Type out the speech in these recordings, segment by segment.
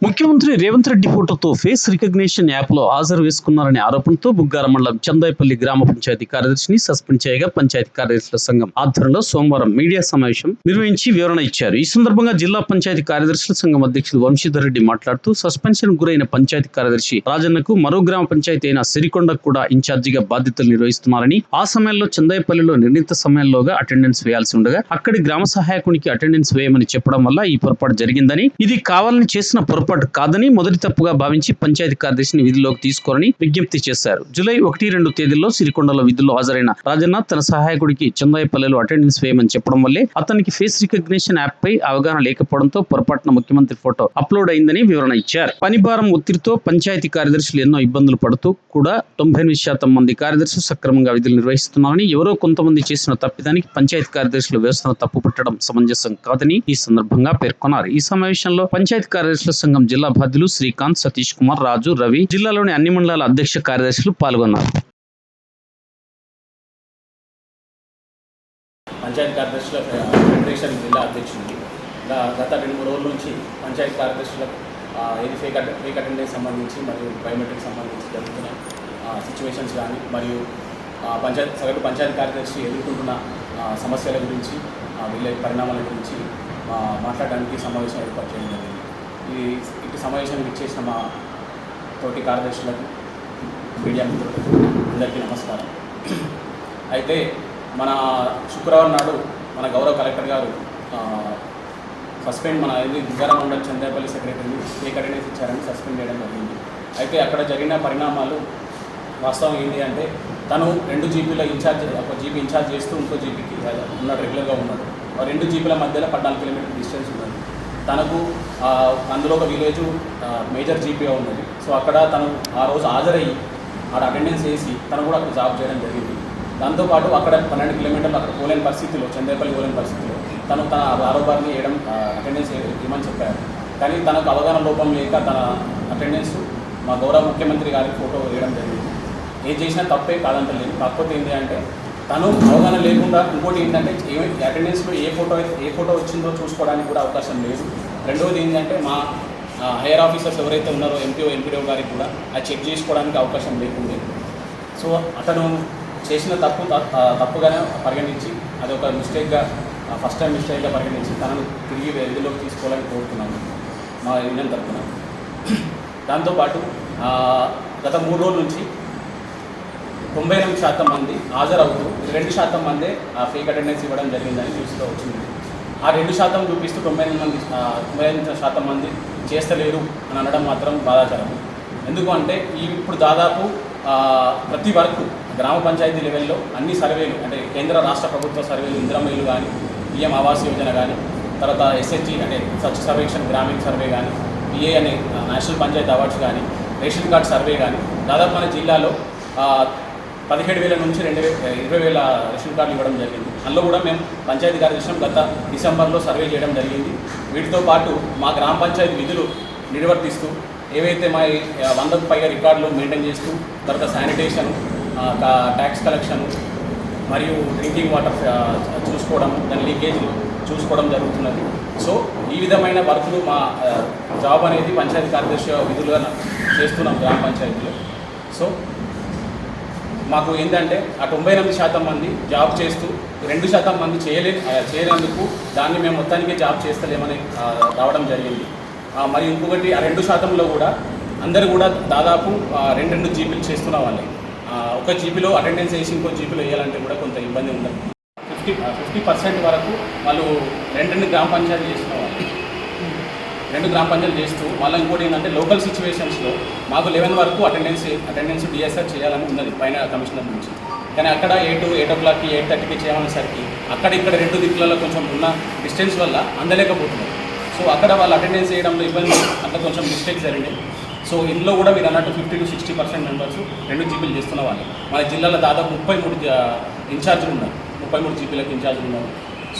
ముఖ్యమంత్రి రేవంత్ రెడ్డి ఫోటోతో face recognition యాప్లో హాజరు వేసుకున్నారనే ఆరోపణతో బుగ్గార మండలం చందాయిపల్లి గ్రామ పంచాయతీ కార్యదర్శిని సస్పెండ్ చేయగా పంచాయతీ కార్యదర్శుల సంఘం ఆధ్వర్యంలో సోమవారం మీడియా సమావేశం నిర్వహించి వివరణ ఇచ్చారు. ఈ సందర్భంగా జిల్లా పంచాయతీ కార్యదర్శుల సంఘం అధ్యక్షులు వంశీధర్ రెడ్డి మాట్లాడుతూ సస్పెన్షన్ గురైన పంచాయతీ కార్యదర్శి రాజన్నకు మరో గ్రామ పంచాయతీ అయిన సిరికొండకు కూడా ఇన్ఛార్జిగా బాధ్యతలు నిర్వహిస్తున్నారని ఆ సమయంలో చందాయిపల్లిలో నిర్ణీత సమయంలోగా అటెండెన్స్ వేయాల్సి ఉండగా అక్కడి గ్రామ సహాయకునికి అటెండెన్స్ వేయమని చెప్పడం వల్ల ఈ పొరపాటు జరిగిందని ఇది కావాలని చేసిన పొరపాటు కాదని మొదటి తప్పుగా భావించి పంచాయతీ కార్యదర్శిని విధిలోకి తీసుకోరని విజ్ఞప్తి చేశారు. జూలై ఒకటి రెండు తేదీల్లో సిరికొండలో విధుల్లో హాజరైన రాజన్న తన సహాయకుడికి చందాయపల్లెలో అటెండెన్స్ వేయమని చెప్పడం వల్లే అతనికి ఫేస్ రికగ్నిషన్ యాప్ పై అవగాహన లేకపోవడంతో పొరపాటున ముఖ్యమంత్రి ఫోటో అప్లోడ్ అయిందని వివరణ ఇచ్చారు. పనిభారం ఒత్తిడితో పంచాయతీ కార్యదర్శులు ఎన్నో ఇబ్బందులు పడుతూ కూడా తొంభై ఎనిమిది శాతం మంది కార్యదర్శులు సక్రమంగా విధులు నిర్వహిస్తున్నారని ఎవరో కొంతమంది చేసిన తప్పిదానికి పంచాయతీ కార్యదర్శులు వ్యవస్థను తప్పు పట్టడం సమంజసం కాదని ఈ సందర్భంగా పేర్కొన్నారు. ఈ సమావేశంలో పంచాయతీ కార్యదర్శుల సంఘం జిల్లా బాధ్యులు శ్రీకాంత్ సతీష్ కుమార్ రాజు రవి జిల్లాలోని అన్ని మండలాల అధ్యక్ష కార్యదర్శులు పాల్గొన్నారు. పంచాయతీ కార్యదర్శుల ఫెడరేషన్ జిల్లా అధ్యక్షుడిని గత రెండు మూడు రోజుల నుంచి పంచాయతీ కార్యదర్శుల ఏది ఫేక్ ఫేక్ అటెండెన్స్ సంబంధించి మరియు బయోమెట్రిక్ సంబంధించి జరుగుతున్న సిచ్యువేషన్స్ కానీ మరియు పంచాయతీ సగటు పంచాయతీ కార్యదర్శి ఎదుర్కొంటున్న సమస్యల గురించి ఆ, వీళ్ళ పరిణామాల గురించి మాట్లాడడానికి సమావేశం ఏర్పాటు చేయడం జరిగింది. ఈ ఇటు సమావేశానికి ఇచ్చేసిన మా తోటి కార్యదర్శులకు మీడియా మిత్రులకు అందరికీ నమస్కారం. అయితే మన శుక్రవారం నాడు మన గౌరవ కలెక్టర్ గారు సస్పెండ్ మన ఇది దుగ్గారం మండలి చంద్రపల్లి సెక్రటరీని ఫేక్ అటెండెన్స్ ఇచ్చారని సస్పెండ్ చేయడం జరిగింది. అయితే అక్కడ జరిగిన పరిణామాలు వాస్తవం ఏంటి అంటే తను రెండు జీబీలో ఇన్ఛార్జ్ ఒక జీబీ ఇన్ఛార్జ్ చేస్తూ ఇంకో జీబీకి ఉన్నాడు రెగ్యులర్గా ఉన్నాడు ఆ రెండు జీబీల మధ్యలో పద్నాలుగు కిలోమీటర్ డిస్టెన్స్ ఉన్నది. తనకు అందులో ఒక విలేజ్ మేజర్ జీపీగా ఉన్నది. సో అక్కడ తను ఆ రోజు హాజరయ్యి ఆడ అటెండెన్స్ వేసి తను కూడా అక్కడ జాబ్ చేయడం జరిగింది. దాంతోపాటు అక్కడ పన్నెండు కిలోమీటర్లు అక్కడ పోలేని పరిస్థితిలో చంద్రపల్లి పోలేని పరిస్థితిలో తను తన ఆరోగ్యాన్ని వేయడం అటెండెన్స్ ఇవ్వమని చెప్పారు. కానీ తనకు అవగాహన లోపం లేక తన అటెండెన్స్ మా గౌరవ ముఖ్యమంత్రి గారికి ఫోటో వేయడం జరిగింది. ఏం చేసినా తప్పే కాదంటలేదు కాకపోతే ఏంటి అంటే తను అవగాహన లేకుండా ఇంకోటి ఏంటంటే ఏ అటెండెన్స్లో ఏ ఫోటో ఏ ఫోటో వచ్చిందో చూసుకోవడానికి కూడా అవకాశం లేదు. రెండవది ఏంటంటే మా హైయర్ ఆఫీసర్స్ ఎవరైతే ఉన్నారో ఎంపీఓ ఎంపీడీఓ గారికి కూడా అది చెక్ చేసుకోవడానికి అవకాశం లేకుండే. సో అతను చేసిన తప్పు తప్పుగానే పరిగణించి అది ఒక మిస్టేక్గా ఫస్ట్ టైం మిస్టేక్గా పరిగణించి తనను తిరిగి వెలుగులోకి తీసుకోవాలని కోరుతున్నాను మా యూనియన్ తరఫున. దాంతోపాటు గత మూడు రోజుల నుంచి తొంభై ఎనిమిది శాతం మంది హాజరవుతూ రెండు శాతం మందే ఆ ఫేక్ అటెండెన్స్ ఇవ్వడం జరిగిందని న్యూస్లో వచ్చింది. ఆ రెండు శాతం చూపిస్తూ తొంభై ఎనిమిది మంది తొంభై ఎనిమిది శాతం మంది చేస్తలేరు అని అనడం మాత్రం బాధాకరం. ఎందుకు అంటే ఈ ఇప్పుడు దాదాపు ప్రతి వరకు గ్రామ పంచాయతీ లెవెల్లో అన్ని సర్వేలు అంటే కేంద్ర రాష్ట్ర ప్రభుత్వ సర్వేలు ఇంద్రమేలు కానీ పిఎం ఆవాస్ యోజన కానీ తర్వాత ఎస్హెచ్జి అంటే స్వచ్ఛ సర్వేక్షణ గ్రామీణ సర్వే కానీ పిఏ అనే నేషనల్ పంచాయతీ అవార్డ్స్ కానీ రేషన్ కార్డ్ సర్వే కానీ దాదాపు మన జిల్లాలో పదిహేడు వేల నుంచి రెండు వేల ఇరవై వేల రేషన్ కార్డులు ఇవ్వడం జరిగింది. అందులో కూడా మేము పంచాయతీ కార్యదర్శనం గత డిసెంబర్లో సర్వే చేయడం జరిగింది. వీటితో పాటు మా గ్రామ పంచాయతీ విధులు నిర్వర్తిస్తూ ఏవైతే మా వందకు పైగా రికార్డులు మెయింటైన్ చేస్తూ తర్వాత శానిటేషన్ ట్యాక్స్ కలెక్షన్ మరియు డ్రింకింగ్ వాటర్ చూసుకోవడం దాని లీకేజీలు చూసుకోవడం జరుగుతున్నది. సో ఈ విధమైన వర్కులు మా జాబ్ అనేది పంచాయతీ కార్యదర్శి విధులుగా చేస్తున్నాం గ్రామ పంచాయతీలో. సో మాకు ఏంటంటే ఆ తొంభై ఎనిమిది శాతం మంది జాబ్ చేస్తూ రెండు శాతం మంది చేయలే చేయలేందుకు దాన్ని మేము మొత్తానికి జాబ్ చేస్తలేమని రావడం జరిగింది. మరి ఇంకొకటి ఆ రెండు శాతంలో కూడా అందరూ కూడా దాదాపు రెండు రెండు జీబీలు చేస్తున్న వాళ్ళే. ఒక జీబీలో అటెండెన్స్ వేసి ఇంకో జీబీలో వేయాలంటే కూడా కొంత ఇబ్బంది ఉంది ఫిఫ్టీ ఫిఫ్టీ పర్సెంట్ వరకు వాళ్ళు రెండు రెండు గ్రామ పంచాయతీలు చేస్తున్న రెండు గ్రామ పంచాయతీలు చేస్తూ మళ్ళీ ఇంకోటి ఏంటంటే లోకల్ సిచ్యువేషన్స్లో మాకు లెవెన్ వరకు అటెండెన్స్ అటెండెన్స్ డిఎస్ఆర్ చేయాలని ఉన్నది పైన కమిషనర్ నుంచి. కానీ అక్కడ ఎయిట్ ఎయిట్ ఓ క్లాక్కి ఎయిట్ థర్టీకి చేయమనేసరికి అక్కడ ఇక్కడ రెండు దిక్కులలో కొంచెం ఉన్న డిస్టెన్స్ వల్ల అందలేకపోతున్నారు. సో అక్కడ వాళ్ళు అటెండెన్స్ చేయడంలో ఇబ్బంది అంత కొంచెం మిస్టేక్ జరిగింది సో ఇందులో కూడా మీరు అన్నట్టు fifty to sixty percent members రెండు జీబీలు చేస్తున్న వాళ్ళు. మన జిల్లాలో దాదాపు ముప్పై మూడు ఇన్ఛార్జీలు ఉన్నారు. ముప్పై మూడు జీబీలకు ఇన్ఛార్జీలు ఉన్నారు.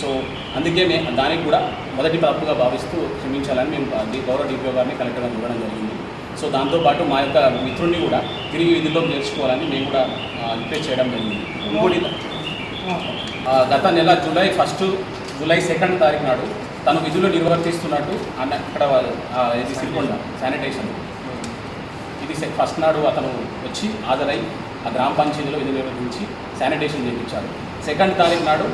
సో అందుకే దానికి కూడా మొదటి తప్పుగా భావిస్తూ క్షమించాలని మేము గౌరవ డిపిఓ గారిని కలెక్టర్ గారిని ఇవ్వడం జరిగింది. సో దాంతోపాటు మా యొక్క మిత్రుడిని కూడా తిరిగి విధుల్లో నేర్చుకోవాలని మేము కూడా రిక్వెస్ట్ చేయడం జరిగింది. ఇంకోటి ఆ, గత నెల జూలై ఫస్ట్ జూలై సెకండ్ తారీఖు నాడు తను విధులు నిర్వర్తిస్తున్నట్టు అన్న అక్కడ ఆ, ఇది సిరికొండ శానిటేషన్. ఇది ఫస్ట్ నాడు అతను వచ్చి హాజరై ఆ గ్రామ పంచాయతీలో విధులు నిర్వహించి శానిటేషన్ చేయించాడు సెకండ్ తారీఖు నాడు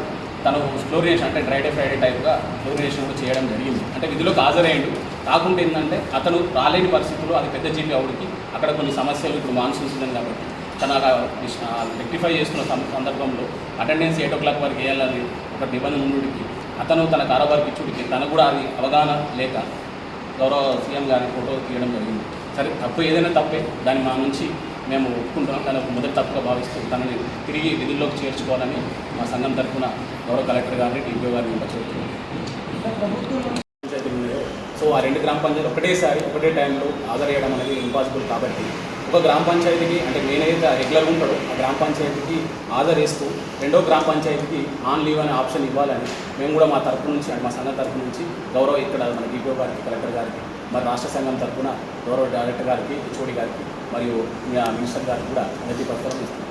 తను ఫ్లోరినేషన్ అంటే డ్రైడే ఫ్రైడే టైప్గా ఫ్లోరినేషన్ కూడా చేయడం జరిగింది. అంటే విధులకు హాజరయ్యాడు కాకుండా ఏంటంటే అతను రాలేని పరిస్థితుల్లో అది పెద్ద జీపీ అవుడికి అక్కడ కొన్ని సమస్యలు ఇప్పుడు మాన్సూన్ సీజన్ కాబట్టి తను అలా రెక్టిఫై చేస్తున్న సందర్భంలో అటెండెన్స్ ఎయిట్ ఓ క్లాక్ వరకు వేయాలని ఒక నిబంధన ఉండుడికి అతను తన కారోబార్కి ఇచ్చుడికి తను కూడా అది అవగాహన లేక గౌరవ సీఎం గారి ఫోటో తీయడం జరిగింది. సరే తప్పు ఏదైనా తప్పే. దాన్ని మా నుంచి మేము ఒప్పుకుంటున్నాం. తన ఒక మొదటి తప్పుగా భావిస్తూ తనని తిరిగి విధుల్లోకి చేర్చుకోవాలని మా సంఘం తరఫున గౌరవ కలెక్టర్ గారిని టీపీ గారిని కూడా చెబుతున్నాం. సో ఆ రెండు గ్రామ పంచాయతీ ఒకటేసారి ఒకటే టైంలో హాజరయ్యడం అనేది ఇంపాసిబుల్ కాబట్టి ఒక గ్రామ పంచాయతీకి అంటే నేనైతే అయితే ఉంటాడో ఆ గ్రామ పంచాయతీకి హాజరేస్తూ రెండో గ్రామ పంచాయతీకి ఆన్ లీవ్ అనే ఆప్షన్ ఇవ్వాలని మేము కూడా మా తరఫు నుంచి అంటే మా సంఘం తరపు నుంచి గౌరవ ఇక్కడ మన డిపిఓ గారికి కలెక్టర్ గారికి మరి రాష్ట్ర సంఘం తరఫున గౌరవ డైరెక్టర్ గారికి హెచ్ఓడి గారికి మరియు మీ- మినిస్టర్ గారికి కూడా ప్రతి పత్రం ఇస్తున్నాం